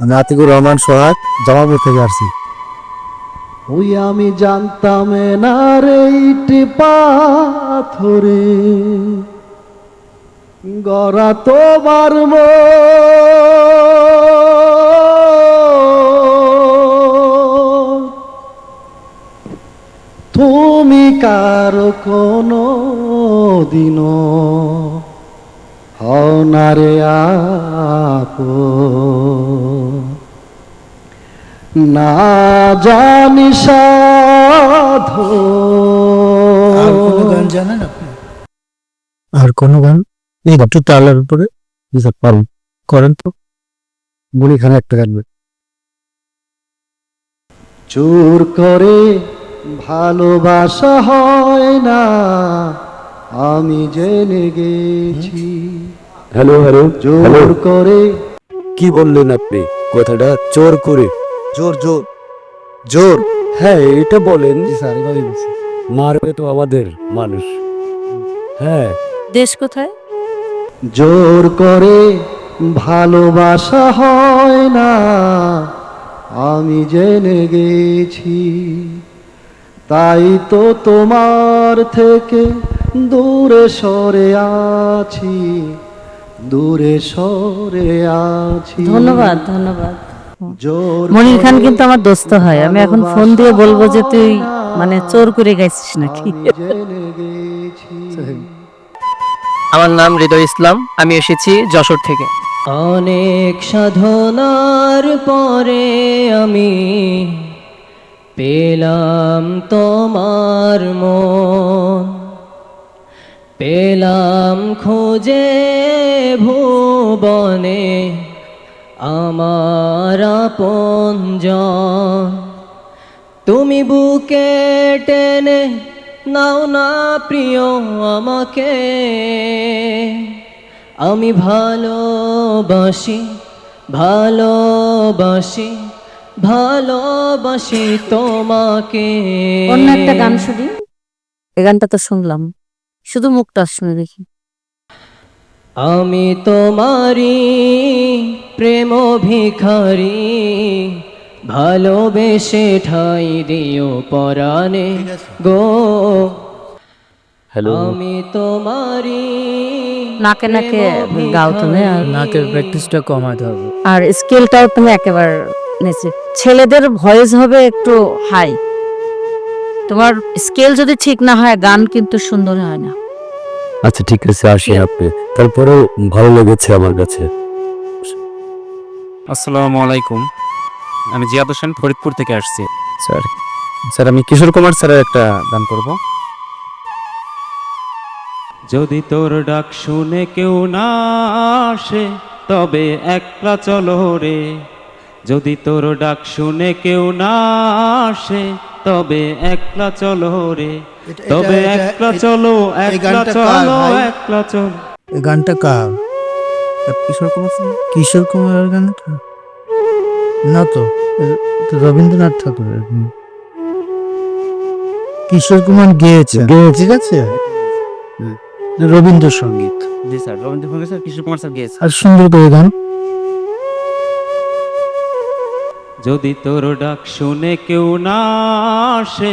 আমি আতিকুর রহমান সোহাগ, জামালপুর থেকে আসছি ওই আমি জানতাম না রে পাথরে গড়া তোমার। তুমি কার কোনো দিন হও না রে আপন। না জানি সাধো। জানেন আপনি? আর কোনো গান? এই একটু তালের উপরে স্যার পারুন করেন তো। বলি এখানে একটা গান চোর করে ভালোবাসা হয় না আমি জেনে গেছি। হ্যালো হ্যালো জোর করে কি বললেন আপনি? কথাটা চোর করে জোর জোর জোর। হ্যাঁ এটা বলেন। জি স্যার এভাবে বলছি। মারবে তো আমাদের মানুষ। হ্যাঁ। দেশ কোথায়? জোর করে ভালোবাসা হয় না আমি জেনে গেছি। তাই তো তোমার থেকে দূরে সরে আছি দূরে সরে আছি। ধন্যবাদ ধন্যবাদ। মনির খান কিন্তু আমার দোস্ত হয়। আমি এখন ফোন দিয়ে বলব যে তুই মানে চোর করে গেছিস নাকি? আমার নাম হৃদয় ইসলাম। আমি এসেছি যশোর থেকে। অনেক সাধনার পরে আমি পেলাম তোমার মন। পেলাম খোঁজে ভুবনে। আমার আপনজন তুমি বুকে টেনে নাও না প্রিয় আমাকে। আমি ভালোবাসি ভালোবাসি ভালোবাসি তোমাকে। অন্য একটা গান শুনি। এই গানটা তো শুনলাম। শুধু মুখটা শুনে দেখি। আমি তোমারি প্রেম ভিখারি ভালোবেসে ঠাই দিও পরাণে গো। হ্যালো আমি তোমারি নাকে নাকে গাও তুমি আর নাকের প্র্যাকটিসটা কমাতে হবে। আর স্কেলটাও তুমি একেবারে নেচে ছেলেদের ভয়েস হবে একটু হাই তোমার স্কেল যদি ঠিক না হয় গান কিন্তু সুন্দর হয় না। আচ্ছা ঠিক আছে আসি আপনি। তারপরেও ভালো লেগেছে আমার কাছে। আসসালামু আলাইকুম। আমি জিয়াদ হোসেন ফরিদপুর থেকে আসছি। স্যার স্যার আমি কিশোর কুমার স্যারের একটা গান করব। যদি তোর ডাক শুনে কেউ না আসে তবে একলা চলো রে। যদি তোর ডাক শুনে কেউ না আসে তবে একলা চলো রে। তবে একলা চলো একলা চলো একলা চলো। এই গানটা কার? কিশোর কুমার কিশোর কুমারের গান না তো রবীন্দ্রনাথ ঠাকুরের। কিশোর কুমার গেয়েছে। ঠিক আছে। রবীন্দ্রসঙ্গীত। জি স্যার রবীন্দ্র সংগীত স্যার কিশোর কুমার স্যার গেয়েছে। আর সুন্দর করে গান। যদি তোর ডাক শুনে কেউ না আসে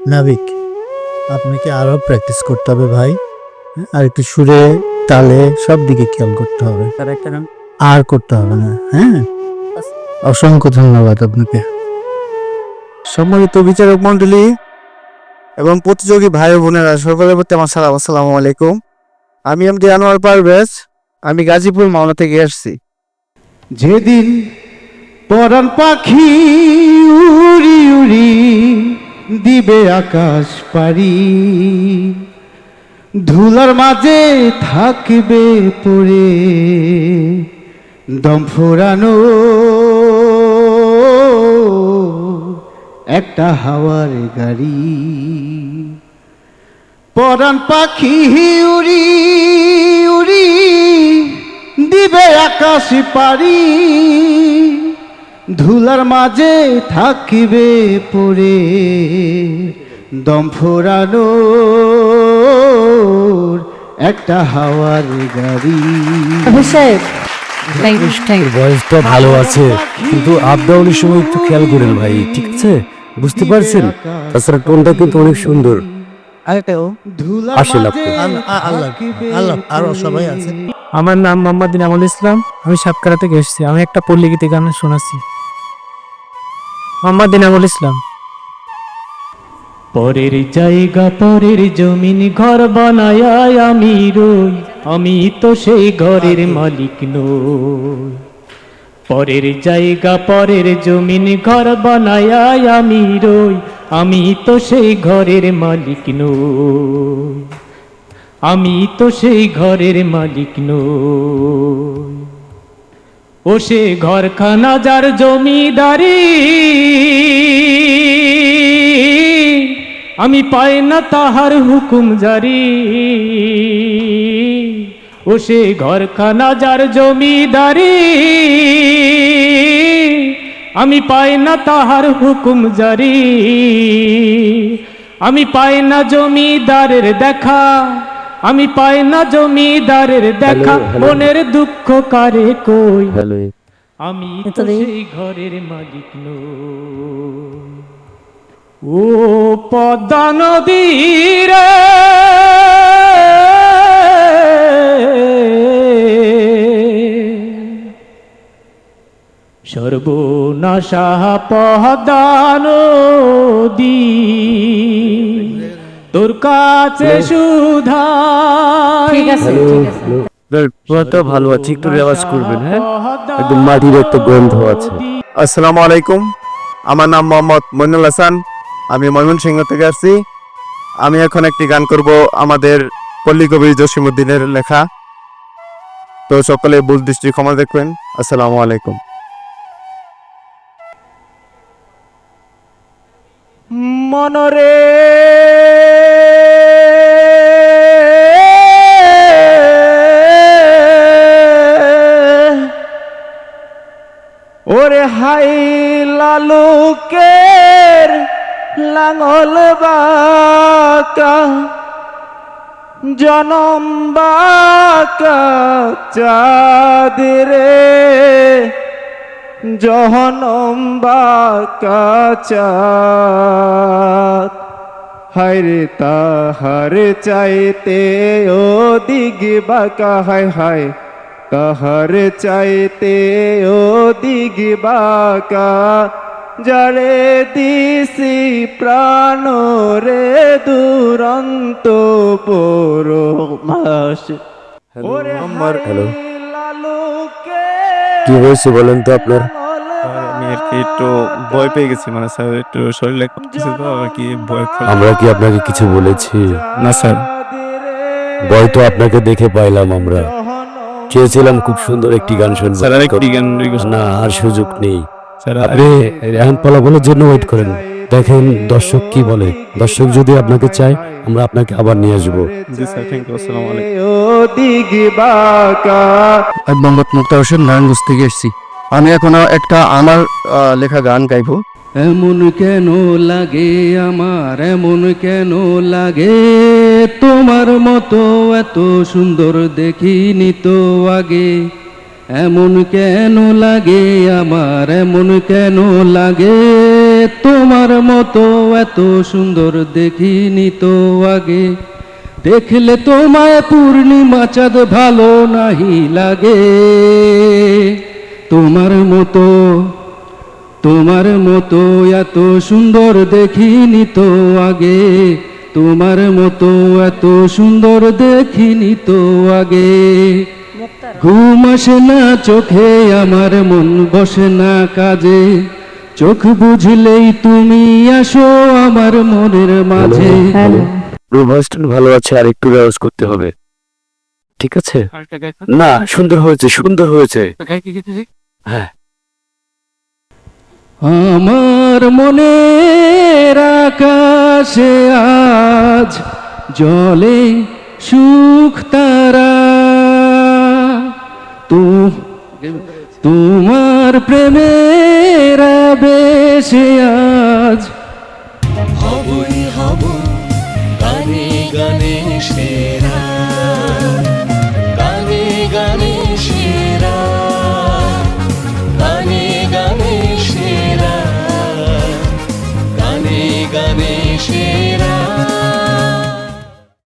নাবিক আপনাকে আরও প্র্যাকটিস করতে হবে ভাই? হ্যাঁ, আর একটু সুরে তালে সব দিকে খেয়াল করতে হবে। তার একটা আর করতে হবে না হ্যাঁ? অসংখ্য ধন্যবাদ আপনাকে। সম্মানিত বিচারক মন্ডলী এবং প্রতিযোগী ভাই বোনেরা সকলের প্রতি আমার সালাম। আসসালামু আলাইকুম। আমি এমডি আনোয়ার পারভেজ আমি গাজীপুর মাওনা থেকে আসছি যেদিন পরাণ পাখি উড়ি উড়ি দিবে আকাশ পারি ধুলার মাঝে থাকবে পড়ে দম ফোরানো। একটা হাওয়ার গাড়ি। পরাণ পাখি উড়ি উড়ি, দিবে আকাশ পারি ধুলার মাঝে থাকিবে পড়ে দম ফোরানো একটা হাওয়ার গাড়ি। ইউ ভয়েসটা ভালো আছে কিন্তু আপ ডাউনের সময় একটু খেয়াল করেন ভাই ঠিক আছে? বুঝতে পারছেন? তাছাড়া টোনটা কিন্তু অনেক সুন্দর। ধুলার আসেন আপনি। মাঝে আল্লাহ থাকিবে আল্লাহ আরও সবাই আছে। আমার নাম মোহাম্মদ ইনামুল ইসলাম আমি সাতকারা থেকে এসেছি। আমি একটা পল্লীগীতি গান শোনাচ্ছি। মোহাম্মদ ইনামুল ইসলাম। পরের জায়গা, পরের জমিন ঘর বানায় আমি রই, আমি তো সেই ঘরের মালিক নই। পরের জায়গা, পরের জমিন ঘর বানায় আমি রই, আমি তো সেই ঘরের মালিক নই। আমি তো সেই ঘরের মালিক নই। ও সে ঘরখানা যার জমিদারি। আমি পাই না তাহার হুকুম জারি। ও সে ঘরখানা যার জমিদারি। আমি পাই না তাহার হুকুম জারি। আমি পাই না জমিদারের দেখা। আমি পাই না জমিদারের দেখা. মনের দুঃখ কারে কই আমি তো। সেই ঘরের মালিক ও পদ্মা নদীর সর্বনাশা পদ্মা নদী তোর কাছে সুধা ঠিক আছে ঠিক ভালো আছে একটু রেওয়াজ করবেন হ্যাঁ? একদম মাটির একটা গন্ধ আছে। আসসালামু আলাইকুম। আমার নাম মোহাম্মদ মইনুল হাসান। আমি ময়মনসিংহ থেকে আসছি। আমি এখন একটি গান করব আমাদের পল্লী কবি জসিমুদ্দিনের লেখা। তো সকলে ভুল দৃষ্টি ক্ষমা দেখবেন। আসসালামু আলাইকুম। মনরে। ওরে হাই লালুকের লাঙল বাকা জনম বাকা চাঁদরে জহনম বাকাচাত হায়রে তাহার চাইতে ও দিগ বাকা, হায় হায়, তাহার চাইতে ও দিগ বাকা। যারে দিছি প্রাণ রে দুরন্ত বড় মাস হ্যালো কি হয়েছে বলেন তো আপনার? আমি আর কি একটু ভয় পেয়ে গেছি মানে স্যার একটু শরীরে করতেছে তো আর কি ভয় আমরা কি আপনাকে কিছু বলেছি? না স্যার। ভয় তো আপনাকে দেখে পাইলাম আমরা। চেয়েছিলাম খুব সুন্দর একটি গান শুনব। স্যার আরেকটি গান না আর সুযোগ নেই। স্যার আপনি রেহান ফলাফলের জন্য ওয়েট করেন। দেখেন দর্শক কি বলে? দর্শক যদি আপনাকে চায় আমরা আপনাকে আবার নিয়ে আসব। আমি মোহাম্মদ মুক্তার হোসেন নারায়ণগঞ্জ থেকে এসেছি। আমি এখন একটা আমার লেখা গান গাইবো। এমন কেন লাগে আমার? এমন কেন লাগে? তোমার মতো এত সুন্দর দেখিনি তো আগে। এমন কেন লাগে আমার? এমন কেন লাগে? তোমার মতো এত সুন্দর দেখিনি তো আগে। দেখলে তোমায় পূর্ণিমা চাঁদ ভালো নাহি লাগে। তোমার মতো তোমার মতো এত সুন্দর দেখিনি তো আগে। তোমার মতো এত সুন্দর দেখিনি তো আগে। ঘুম আসে না চোখে আমার মন বসে না কাজে। চোখ বুঝলেই তুমি আসো আমার মনের মাঝে। ভয়েসটা ভালো আছে আর একটু রেওয়াজ করতে হবে। ঠিক আছে? না সুন্দর হয়েছে সুন্দর হয়েছে। হ্যাঁ। আমার মনের আকাশে আজ জলে সুখ তারা। তু তোমার প্রেমের বেশে আজ